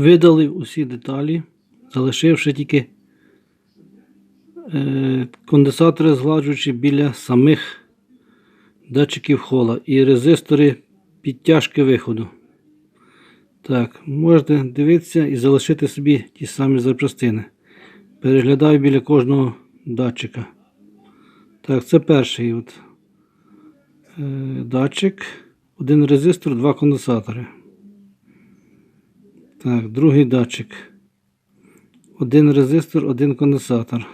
Видалив усі деталі, залишивши тільки е, конденсатори згладжуючи біля самих датчиків хола і резистори підтяжки виходу. Так, можете дивитися і залишити собі ті самі запчастини. Переглядаю біля кожного датчика. Так, це перший от, е, датчик, один резистор, два конденсатори. Так, другий датчик. Один резистор, один конденсатор.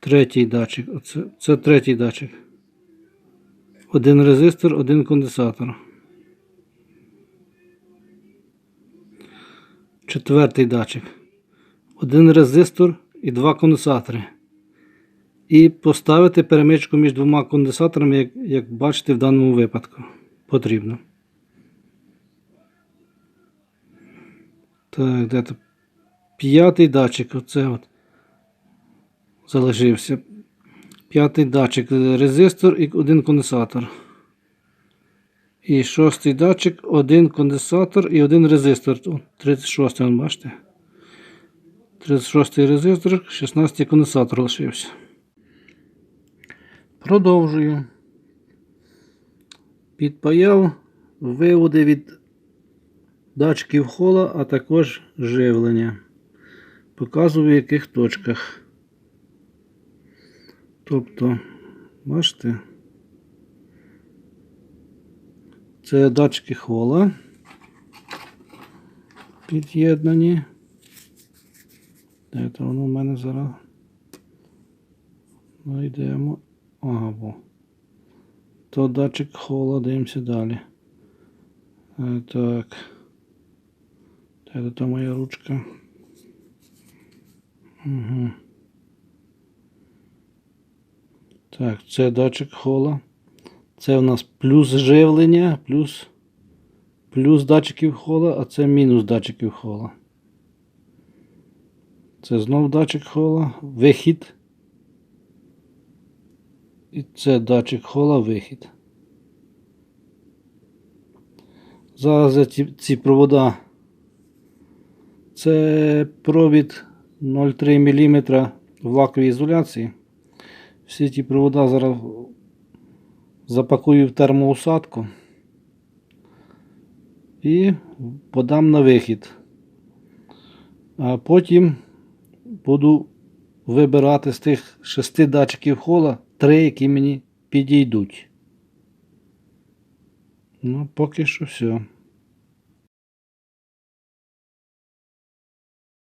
Третій датчик. Оце, це третій датчик. Один резистор, один конденсатор. Четвертий датчик. Один резистор і два конденсатори. І поставити перемичку між двома конденсаторами, як, як бачите в даному випадку. Потрібно. Так, де то п'ятий датчик. Оце от залишився. П'ятий датчик, резистор і один конденсатор. І шостий датчик, один конденсатор і один резистор. 36 вон, бачите? 36 резистор, 16 й конденсатор лишився. Продовжую. Підпаяв виводи від датчиків хола, а також живлення. Показую в яких точках. Тобто, бачите, це датчики хола. Під'єднані. Де то воно в мене зараз? Знайдемо. Ага, бо. То датчик хола, дивимося далі. Е, Так. Де то моя ручка? Угу. Так, це датчик хола. Це у нас плюс живлення, плюс, плюс датчиків хола, а це мінус датчиків хола. Це знов датчик хола, вихід. І це датчик хола, вихід. Зараз ці, ці провода. Це провід 0,3 мм в лаковій ізоляції. Всі ті провода зараз запакую в термоусадку і подам на вихід. А потім буду вибирати з тих шести датчиків хола три, які мені підійдуть. Ну, поки що все.